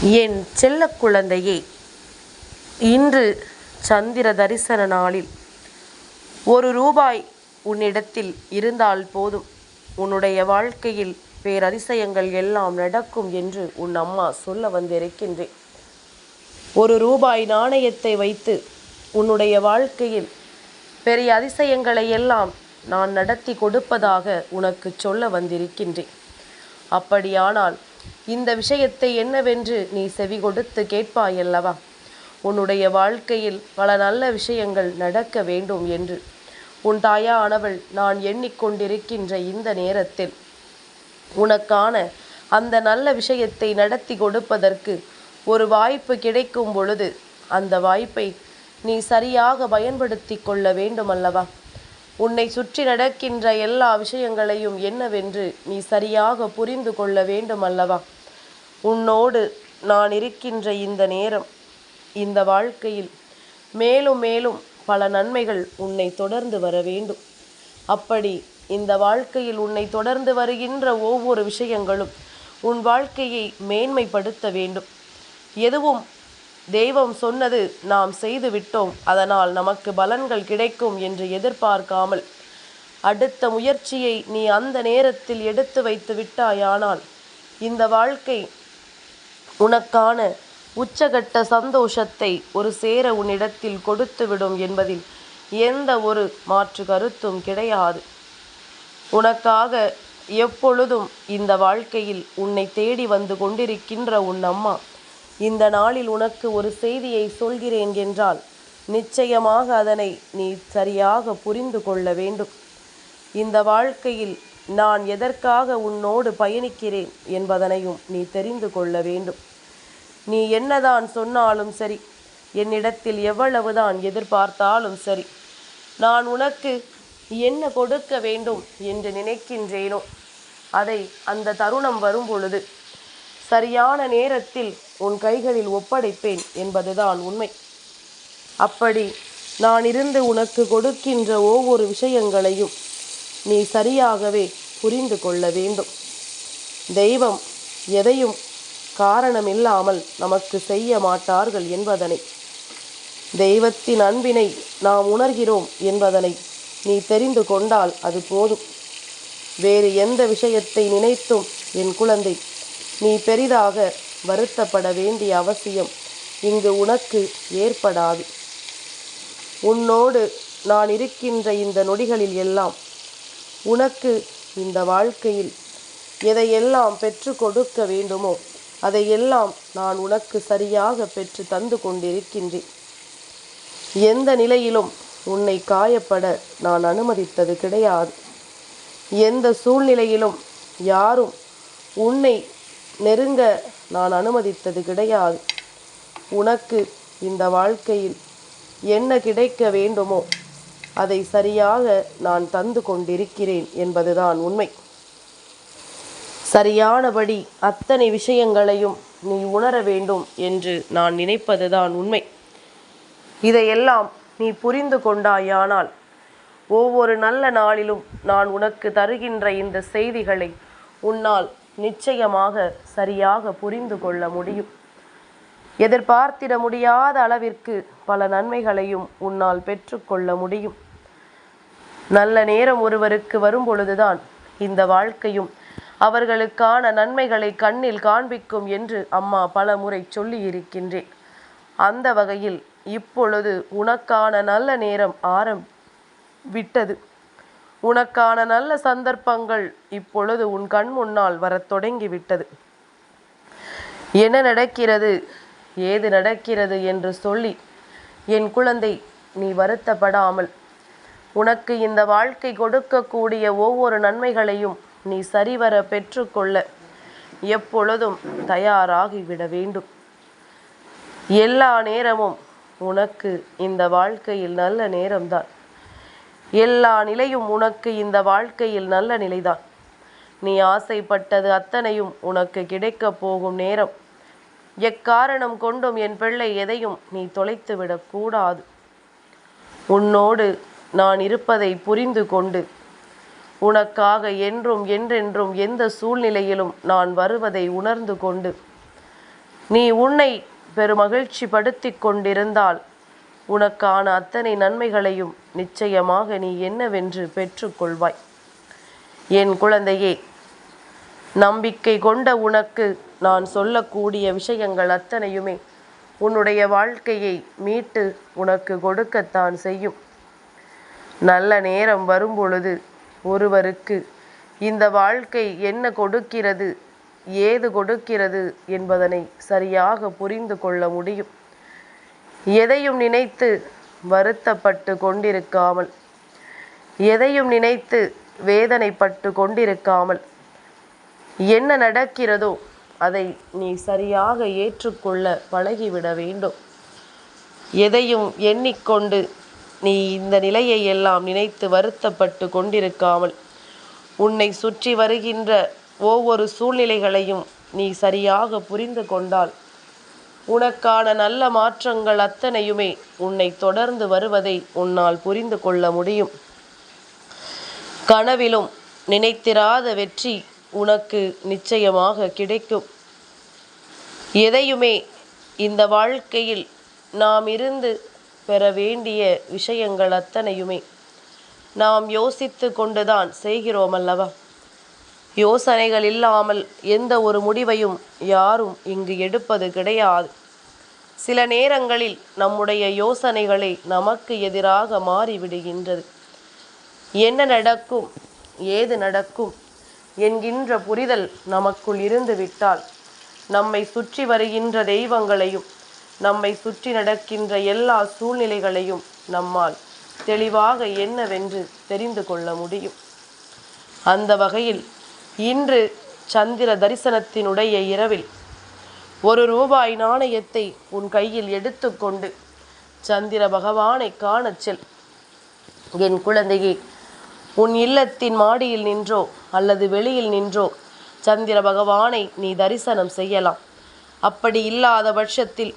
என் செல்ல குழந்தையே இன்று சந்திர தரிசன நாளில் ஒரு ரூபாய் உன்னிடத்தில் இருந்தால் போதும். உன்னுடைய வாழ்க்கையில் பேரதிசயங்கள் எல்லாம் நடக்கும் என்று உன் அம்மா சொல்ல வந்திருக்கின்றேன். ஒரு ரூபாய் நாணயத்தை வைத்து உன்னுடைய வாழ்க்கையில் பெரிய அதிசயங்களை எல்லாம் நான் நடத்தி கொடுப்பதாக உனக்கு சொல்ல வந்திருக்கின்றேன். அப்படியானால் இந்த விஷயத்தை என்னவென்று நீ செவி கொடுத்து கேட்பாயல்லவா? உன்னுடைய வாழ்க்கையில் பல நல்ல விஷயங்கள் நடக்க வேண்டும் என்று. உன் தாயானவள் நான் எண்ணிக்கொண்டிருக்கின்ற இந்த நேரத்தில் உனக்கான அந்த நல்ல விஷயத்தை நடத்தி கொடுப்பதற்கு ஒரு வாய்ப்பு கிடைக்கும் பொழுது அந்த வாய்ப்பை நீ சரியாக பயன்படுத்தி கொள்ள வேண்டுமல்லவா? உன்னை சுற்றி நடக்கின்ற எல்லா விஷயங்களையும் என்னவென்று நீ சரியாக புரிந்து கொள்ள வேண்டுமல்லவா? உன்னோடு நான் இருக்கின்ற இந்த நேரம் இந்த வாழ்க்கையில் மேலும் மேலும் பல நன்மைகள் உன்னை தொடர்ந்து வர வேண்டும். அப்படி இந்த வாழ்க்கையில் உன்னை தொடர்ந்து வருகின்ற ஒவ்வொரு விஷயங்களும் உன் வாழ்க்கையை மேன்மைப்படுத்த வேண்டும். எதுவும் தெய்வம் சொன்னது நாம் செய்து விட்டோம் அதனால் நமக்கு பலன்கள் கிடைக்கும் என்று எதிர்பார்க்காமல் அடுத்த முயற்சியை நீ அந்த நேரத்தில் எடுத்து வைத்து விட்டாயானால் இந்த வாழ்க்கை உனக்கான உச்சகட்ட சந்தோஷத்தை ஒரு சேர உன்னிடத்தில் கொடுத்துவிடும் என்பதில் எந்த ஒரு மாற்று கருத்தும் கிடையாது. உனக்காக எப்பொழுதும் இந்த வாழ்க்கையில் உன்னை தேடி வந்து கொண்டிருக்கின்ற உன் அம்மா இந்த நாளில் உனக்கு ஒரு செய்தியை சொல்கிறேன் என்றால் நிச்சயமாக அதனை நீ சரியாக புரிந்து கொள்ள வேண்டும். இந்த வாழ்க்கையில் நான் எதற்காக உன்னோடு பயணிக்கிறேன் என்பதனையும் நீ தெரிந்து கொள்ள வேண்டும். நீ என்னதான் சொன்னாலும் சரி என்னிடத்தில் எவ்வளவுதான் எதிர்பார்த்தாலும் சரி நான் உனக்கு என்ன கொடுக்க வேண்டும் என்று நினைக்கின்றேனோ அதை அந்த தருணம் வரும் பொழுது சரியான நேரத்தில் உன் கைகளில் ஒப்படைப்பேன் என்பதுதான் உண்மை. அப்படி நான் இருந்து உனக்கு கொடுக்கின்ற ஒவ்வொரு விஷயங்களையும் நீ சரியாகவே புரிந்து கொள்ள வேண்டும். தெய்வம் எதையும் காரணமில்லாமல் நமக்கு செய்ய மாட்டார்கள் என்பதனை. தெய்வத்தின் அன்பினை நாம் உணர்கிறோம் என்பதனை நீ தெரிந்து கொண்டால் அது போதும். வேறு எந்த விஷயத்தை நினைத்தும் என் குழந்தை நீ பெரிதாக வருத்தப்பட வேண்டிய அவசியம் இங்கு உனக்கு ஏற்படாது. உன்னோடு நான் இருக்கின்ற இந்த நொடிகளில் எல்லாம் உனக்கு இந்த வாழ்க்கையில் எதையெல்லாம் பெற்று கொடுக்க வேண்டுமோ அதையெல்லாம் நான் உனக்கு சரியாக பெற்று தந்து கொண்டிருக்கின்றேன். எந்த நிலையிலும் உன்னை காயப்பட நான் அனுமதித்தது கிடையாது. எந்த சூழ்நிலையிலும் யாரும் உன்னை நெருங்க நான் அனுமதித்தது கிடையாது. உனக்கு இந்த வாழ்க்கையில் என்ன கிடைக்க வேண்டுமோ அதை சரியாக நான் தந்து கொண்டிருக்கிறேன் என்பதுதான் உண்மை. சரியானபடி அத்தனை விஷயங்களையும் நீ உணர வேண்டும் என்று நான் நினைப்பதுதான் உண்மை. இதையெல்லாம் நீ புரிந்து கொண்டாயானால் ஒவ்வொரு நல்ல நாளிலும் நான் உனக்கு தருகின்ற இந்த செய்திகளை உன்னால் நிச்சயமாக சரியாக புரிந்து கொள்ள முடியும். எதிர்பார்த்திட முடியாத அளவிற்கு பல நன்மைகளையும் உன்னால் பெற்றுக்கொள்ள முடியும். நல்ல நேரம் ஒருவருக்கு வரும் பொழுதுதான் இந்த வாழ்க்கையும் அவர்களுக்கான நன்மைகளை கண்ணில் காண்பிக்கும் என்று அம்மா பல முறை சொல்லி இருக்கின்றேன் அந்த வகையில் இப்பொழுது உனக்கான நல்ல நேரம் ஆரம் விட்டது. உனக்கான நல்ல சந்தர்ப்பங்கள் இப்பொழுது உன் கண் முன்னால் வரத் தொடங்கி விட்டது என்ன நடக்கிறது? ஏது நடக்கிறது என்று சொல்லி என் குழந்தை நீ வருத்தப்படாமல் உனக்கு இந்த வாழ்க்கை கொடுக்கக்கூடிய ஒவ்வொரு நன்மைகளையும் நீ சரிவர பெற்றுக்கொள்ள எப்பொழுதும் தயாராகிவிட வேண்டும். எல்லா நேரமும் உனக்கு இந்த வாழ்க்கையில் நல்ல நேரம்தான். எல்லா நிலையும் உனக்கு இந்த வாழ்க்கையில் நல்ல நிலைதான். நீ ஆசைப்பட்டது அத்தனையும் உனக்கு கிடைக்கப் போகும் நேரம். எக்காரணம் கொண்டும் என் பிள்ளை எதையும் நீ தொலைத்து விடக்கூடாது உன்னோடு நான் இருப்பதை புரிந்து கொண்டு. உனக்காக என்றும் என்றென்றும் எந்த சூழ்நிலையிலும் நான் வருவதை உணர்ந்து கொண்டு. நீ உன்னை பெருமகிழ்ச்சி படுத்தி கொண்டிருந்தால் உனக்கான அத்தனை நன்மைகளையும் நிச்சயமாக நீ என்னவென்று பெற்றுக்கொள்வாய் என் குழந்தையே நம்பிக்கை கொண்ட உனக்கு நான் சொல்லக்கூடிய விஷயங்கள் அத்தனையுமே உன்னுடைய வாழ்க்கையை மீட்டு உனக்கு கொடுக்கத்தான் செய்யும். நல்ல நேரம் வரும்பொழுது ஒருவருக்கு இந்த வாழ்க்கை என்ன கொடுக்கிறது ஏது கொடுக்கிறது என்பதனை சரியாக புரிந்து கொள்ள முடியும். எதையும் நினைத்து வருத்தப்பட்டு கொண்டிருக்காமல் எதையும் நினைத்து வேதனைப்பட்டு கொண்டிருக்காமல் என்ன நடக்கிறதோ அதை நீ சரியாக ஏற்றுக்கொள்ள பழகிவிட வேண்டும். எதையும் எண்ணிக்கொண்டு நீ இந்த நிலையை எல்லாம் நினைத்து வருத்தப்பட்டு கொண்டிருக்காமல் உன்னை சுற்றி வருகின்ற ஒவ்வொரு சூழ்நிலைகளையும் நீ சரியாக புரிந்து கொண்டால் உனக்கான நல்ல மாற்றங்கள் அத்தனையுமே உன்னை தொடர்ந்து வருவதை உன்னால் புரிந்து கொள்ள முடியும். கனவிலும் நினைத்திராத வெற்றி உனக்கு நிச்சயமாக கிடைக்கும். எதையுமே இந்த வாழ்க்கையில் நாம் இருந்து பெற வேண்டிய விஷயங்கள் அத்தனையுமே நாம் யோசித்து கொண்டுதான் செய்கிறோம் அல்லவா யோசனைகள் இல்லாமல் எந்த ஒரு முடிவையும் யாரும் இங்கு எடுப்பது கிடையாது. சில நேரங்களில் நம்முடைய யோசனைகளை நமக்கு எதிராக மாறிவிடுகின்றது. என்ன நடக்கும் ஏது நடக்கும் என்கின்ற புரிதல் நமக்குள் இருந்து விட்டால் நம்மை சுற்றி வருகின்ற தெய்வங்களையும் நம்மை சுற்றி நடக்கின்ற எல்லா சூழ்நிலைகளையும் நம்மால் தெளிவாக என்னவென்று தெரிந்து கொள்ள முடியும். அந்த வகையில் இன்று சந்திர தரிசனத்தினுடைய இரவில் ஒரு ரூபாய் நாணயத்தை உன் கையில் எடுத்துக்கொண்டு சந்திர பகவானை காணச் செல். என் குழந்தையே உன் இல்லத்தின் மாடியில் நின்றோ அல்லது வெளியில் நின்றோ சந்திர பகவானை நீ தரிசனம் செய்யலாம். அப்படி இல்லாத பட்சத்தில்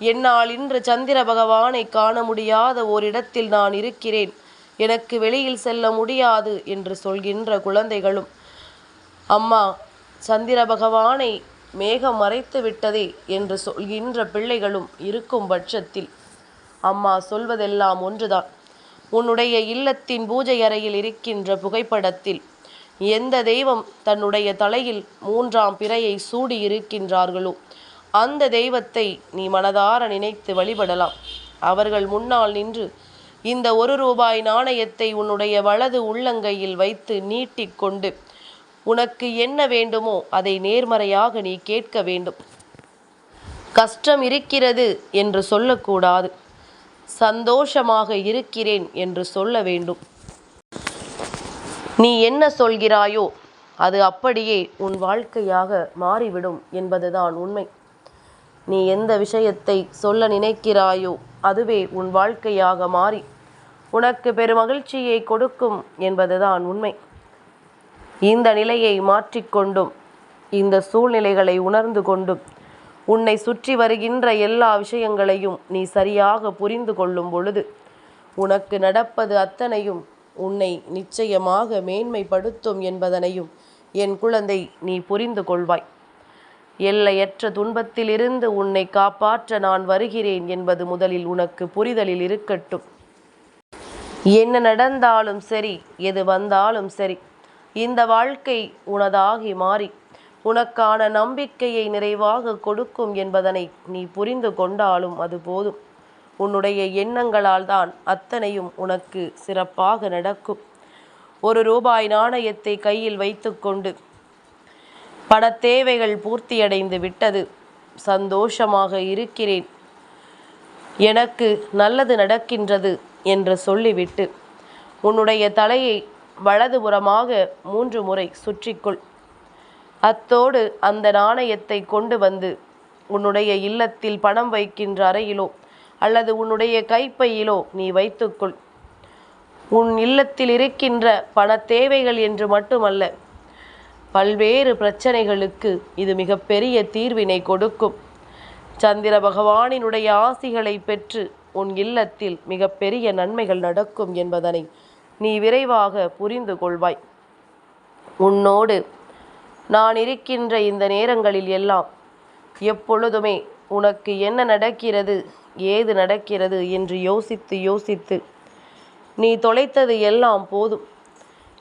என்னால் இன்று சந்திர பகவானை காண முடியாத ஓரிடத்தில் நான் இருக்கிறேன். எனக்கு வெளியில் செல்ல முடியாது என்று சொல்கின்ற குழந்தைகளும் அம்மா சந்திர பகவானை மேகம் மறைத்து விட்டதே என்று சொல்கின்ற பிள்ளைகளும் இருக்கும் பட்சத்தில் அம்மா சொல்வதெல்லாம் ஒன்றுதான். உன்னுடைய இல்லத்தின் பூஜை அறையில் இருக்கின்ற புகைப்படத்தில் எந்த தெய்வம் தன்னுடைய தலையில் மூன்றாம் பிறையை சூடி இருக்கின்றார்களோ அந்த தெய்வத்தை நீ மனதார நினைத்து வழிபடலாம். அவர்கள் முன்னால் நின்று இந்த ஒரு ரூபாய் நாணயத்தை உன்னுடைய வலது உள்ளங்கையில் வைத்து நீட்டிக்கொண்டு உனக்கு என்ன வேண்டுமோ அதை நேர்மறையாக நீ கேட்க வேண்டும். கஷ்டம் இருக்கிறது என்று சொல்லக்கூடாது. சந்தோஷமாக இருக்கிறேன் என்று சொல்ல வேண்டும். நீ என்ன சொல்கிறாயோ அது அப்படியே உன் வாழ்க்கையாக மாறிவிடும் என்பதுதான் உண்மை. நீ எந்த விஷயத்தை சொல்ல நினைக்கிறாயோ அதுவே உன் வாழ்க்கையாக மாறி உனக்கு பெருமகிழ்ச்சியை கொடுக்கும் என்பதுதான் உண்மை. இந்த நிலையை மாற்றிக்கொண்டும் இந்த சூழ்நிலைகளை உணர்ந்து கொண்டும் உன்னை சுற்றி வருகின்ற எல்லா விஷயங்களையும் நீ சரியாக புரிந்து கொள்ளும் பொழுது உனக்கு நடப்பது அத்தனையும் உன்னை நிச்சயமாக மேன்மைப்படுத்தும் என்பதனையும் என் குழந்தை நீ புரிந்து கொள்வாய். எல்லையற்ற துன்பத்திலிருந்து உன்னை காப்பாற்ற நான் வருகிறேன் என்பது முதலில் உனக்கு புரிதலில் இருக்கட்டும். என்ன நடந்தாலும் சரி எது வந்தாலும் சரி இந்த வாழ்க்கை உனதாகி மாறி உனக்கான நம்பிக்கையை நிறைவாக கொடுக்கும் என்பதனை நீ புரிந்து கொண்டாலும் அது போதும். உன்னுடைய எண்ணங்களால் தான் அத்தனையும் உனக்கு சிறப்பாக நடக்கும். ஒரு ரூபாய் நாணயத்தை கையில் வைத்துக்கொண்டு பண தேவைகள் பூர்த்தியடைந்து விட்டது. சந்தோஷமாக இருக்கிறேன். எனக்கு நல்லது நடக்கின்றது என்று சொல்லிவிட்டு உன்னுடைய தலையை வலதுபுறமாக மூன்று முறை சுற்றிக்கொள். அத்தோடு அந்த நாணயத்தை கொண்டு வந்து உன்னுடைய இல்லத்தில் பணம் வைக்கின்ற அறையிலோ அல்லது உன்னுடைய கைப்பையிலோ நீ வைத்துக்கொள். உன் இல்லத்தில் இருக்கின்ற பண தேவைகள் என்று மட்டுமல்ல பல்வேறு பிரச்சனைகளுக்கு இது மிகப்பெரிய தீர்வினை கொடுக்கும். சந்திர பகவானினுடைய ஆசிகளை பெற்று உன் இல்லத்தில் மிகப்பெரிய நன்மைகள் நடக்கும் என்பதனை நீ விரைவாக புரிந்து கொள்வாய். உன்னோடு நான் இருக்கின்ற இந்த நேரங்களில் எல்லாம் எப்பொழுதுமே உனக்கு என்ன நடக்கிறது ஏது நடக்கிறது என்று யோசித்து யோசித்து நீ தொலைத்தது எல்லாம் போதும்.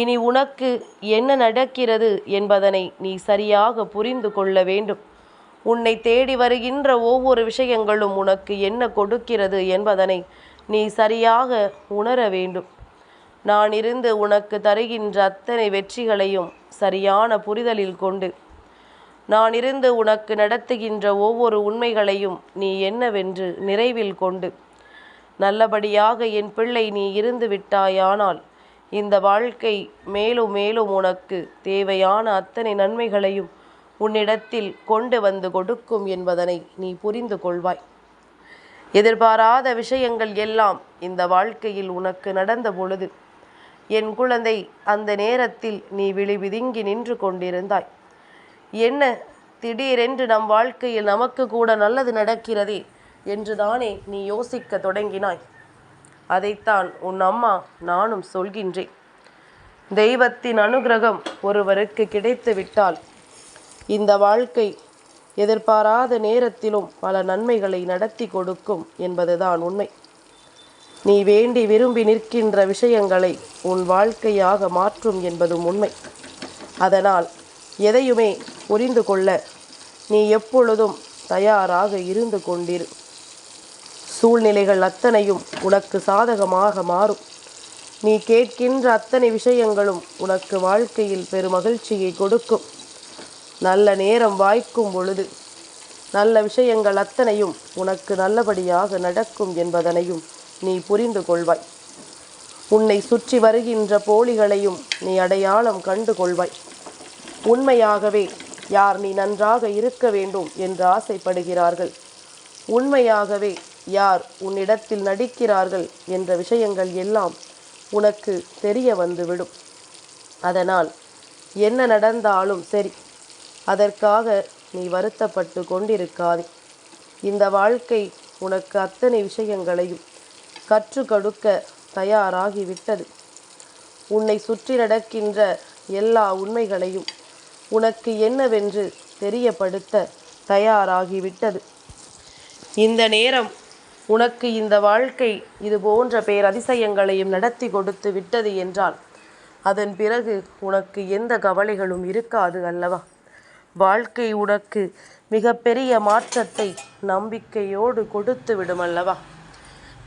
இனி உனக்கு என்ன நடக்கிறது என்பதனை நீ சரியாக புரிந்து கொள்ள வேண்டும். உன்னை தேடி வருகின்ற ஒவ்வொரு விஷயங்களும் உனக்கு என்ன கொடுக்கிறது என்பதனை நீ சரியாக உணர வேண்டும். நான் இருந்து உனக்கு தருகின்ற அத்தனை வெற்றிகளையும் சரியான புரிதலில் கொண்டு நான் இருந்து உனக்கு நடத்துகின்ற ஒவ்வொரு உண்மைகளையும் நீ என்னவென்று நிறைவில் கொண்டு நல்லபடியாக என் பிள்ளை நீ இருந்து விட்டாயானால் இந்த வாழ்க்கை மேலும் மேலும் உனக்கு தேவையான அத்தனை நன்மைகளையும் உன்னிடத்தில் கொண்டு வந்து கொடுக்கும் என்பதனை நீ புரிந்து கொள்வாய். எதிர்பாராத விஷயங்கள் எல்லாம் இந்த வாழ்க்கையில் உனக்கு நடந்த பொழுது என் குழந்தை அந்த நேரத்தில் நீ விழி விதுங்கி நின்று கொண்டிருந்தாய். என்ன திடீரென்று நம் வாழ்க்கையில் நமக்கு கூட நல்லது நடக்கிறதே என்றுதானே நீ யோசிக்க தொடங்கினாய். அதைத்தான் உன் அம்மா நானும் சொல்கின்றேன். தெய்வத்தின் அனுகிரகம் ஒருவருக்கு கிடைத்து விட்டால் இந்த வாழ்க்கை எதிர்பாராத நேரத்திலும் பல நன்மைகளை நடத்தி கொடுக்கும் என்பதுதான் உண்மை. நீ வேண்டி விரும்பி நிற்கின்ற விஷயங்களை உன் வாழ்க்கையாக மாற்றும் என்பதும் உண்மை. அதனால் எதையுமே புரிந்து கொள்ள நீ எப்பொழுதும் தயாராக இருந்து கொண்டிரு. சூழ்நிலைகள் அத்தனையும் உனக்கு சாதகமாக மாறும். நீ கேட்கின்ற அத்தனை விஷயங்களும் உனக்கு வாழ்க்கையில் பெருமகிழ்ச்சியை கொடுக்கும். நல்ல நேரம் வாய்க்கும் பொழுது நல்ல விஷயங்கள் அத்தனையும் உனக்கு நல்லபடியாக நடக்கும் என்பதனையும் நீ புரிந்து கொள்வாய். உன்னை சுற்றி வருகின்ற போலிகளையும் நீ அடையாளம் கண்டு கொள்வாய். உண்மையாகவே யார் நீ நன்றாக இருக்க வேண்டும் என்று ஆசைப்படுகிறார்கள். உண்மையாகவே யார் உன்னிடத்தில் நடிக்கிறார்கள் என்ற விஷயங்கள் எல்லாம் உனக்கு தெரிய வந்துவிடும். அதனால் என்ன நடந்தாலும் சரி அதற்காக நீ வருத்தப்பட்டு கொண்டிருக்காதே. இந்த வாழ்க்கை உனக்கு அத்தனை விஷயங்களையும் கற்றுக் கொடுக்க தயாராகிவிட்டது. உன்னை சுற்றி நடக்கின்ற எல்லா உண்மைகளையும் உனக்கு என்னவென்று தெரியப்படுத்த தயாராகிவிட்டது. இந்த நேரம் உனக்கு இந்த வாழ்க்கை இது போன்ற பேரதிசயங்களையும் நடத்தி கொடுத்து விட்டது என்றால் அதன் பிறகு உனக்கு எந்த கவலைகளும் இருக்காது அல்லவா? வாழ்க்கை உனக்கு மிகப்பெரிய மாற்றத்தை நம்பிக்கையோடு கொடுத்து விடும் அல்லவா?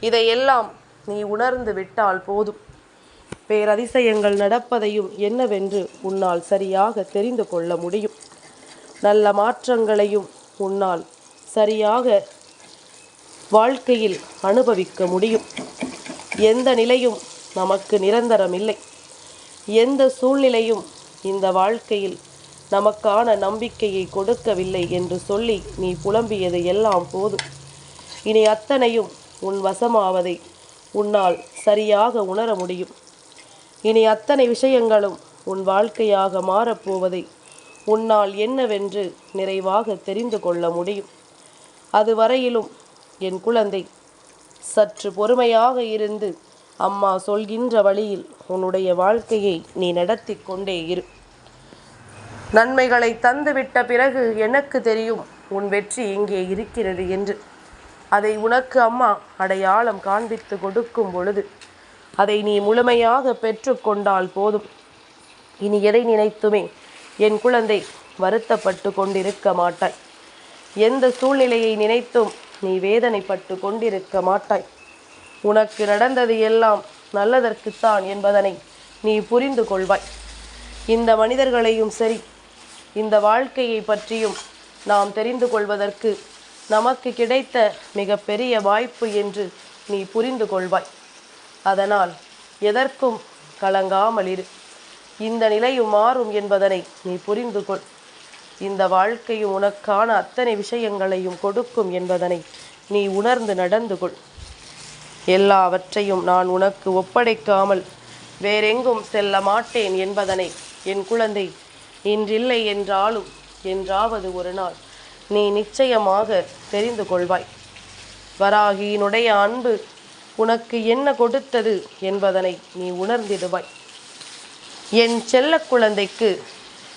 இதையெல்லாம் நீ உணர்ந்து விட்டால் போதும். பேரதிசயங்கள் நடப்பதையும் என்னவென்று உன்னால் சரியாக தெரிந்து கொள்ள முடியும். நல்ல மாற்றங்களையும் உன்னால் சரியாக வாழ்க்கையில் அனுபவிக்க முடியும். எந்த நிலையும் நமக்கு நிரந்தரம் இல்லை எந்த சூழ்நிலையும் இந்த வாழ்க்கையில் நமக்கான நம்பிக்கையை கொடுக்கவில்லை என்று சொல்லி நீ புலம்பியது எல்லாம் போதும். இனி அத்தனையும் உன் வசமாவதை உன்னால் சரியாக உணர முடியும். இனி அத்தனை விஷயங்களும் உன் வாழ்க்கையாக மாறப்போவதை உன்னால் என்னவென்று நிறைவாக தெரிந்து கொள்ள முடியும். அதுவரையிலும் என் குழந்தை சற்று பொறுமையாக இருந்து அம்மா சொல்கின்ற வழியில் உன்னுடைய வாழ்க்கையை நீ நடத்தி கொண்டே இரு. நன்மைகளை தந்துவிட்ட பிறகு எனக்கு தெரியும் உன் வெற்றி இங்கே இருக்கிறது என்று. அதை உனக்கு அம்மா அடையாளம் காண்பித்து கொடுக்கும் பொழுது அதை நீ முழுமையாக பெற்றுக்கொண்டால் போதும். இனி எதை நினைத்துமே என் குழந்தை வருத்தப்பட்டு கொண்டிருக்க மாட்டாய் எந்த சூழ்நிலையை நினைத்தும் நீ வேதனைப்பட்டு கொண்டிருக்க மாட்டாய். உனக்கு நடந்தது எல்லாம் நல்லதற்குத்தான் என்பதனை நீ புரிந்து கொள்வாய். இந்த மனிதர்களையும் சரி இந்த வாழ்க்கையை பற்றியும் நாம் தெரிந்து கொள்வதற்கு நமக்கு கிடைத்த மிகப்பெரிய வாய்ப்பு என்று நீ புரிந்து கொள்வாய். அதனால் எதற்கும் கலங்காமல் இரு இந்த நிலையும் மாறும் என்பதனை நீ புரிந்து கொள். இந்த வாழ்க்கையும் உனக்கான அத்தனை விஷயங்களையும் கொடுக்கும் என்பதனை நீ உணர்ந்து நடந்து கொள். எல்லாவற்றையும் நான் உனக்கு ஒப்படைக்காமல் வேறெங்கும் செல்ல மாட்டேன் என்பதனை என் குழந்தை இன்றில்லை என்றாலும் என்றாவது ஒரு நாள் நீ நிச்சயமாக தெரிந்து கொள்வாய். வராகியினுடைய அன்பு உனக்கு என்ன கொடுத்தது என்பதனை நீ உணர்ந்திடுவாய். என் செல்ல குழந்தைக்கு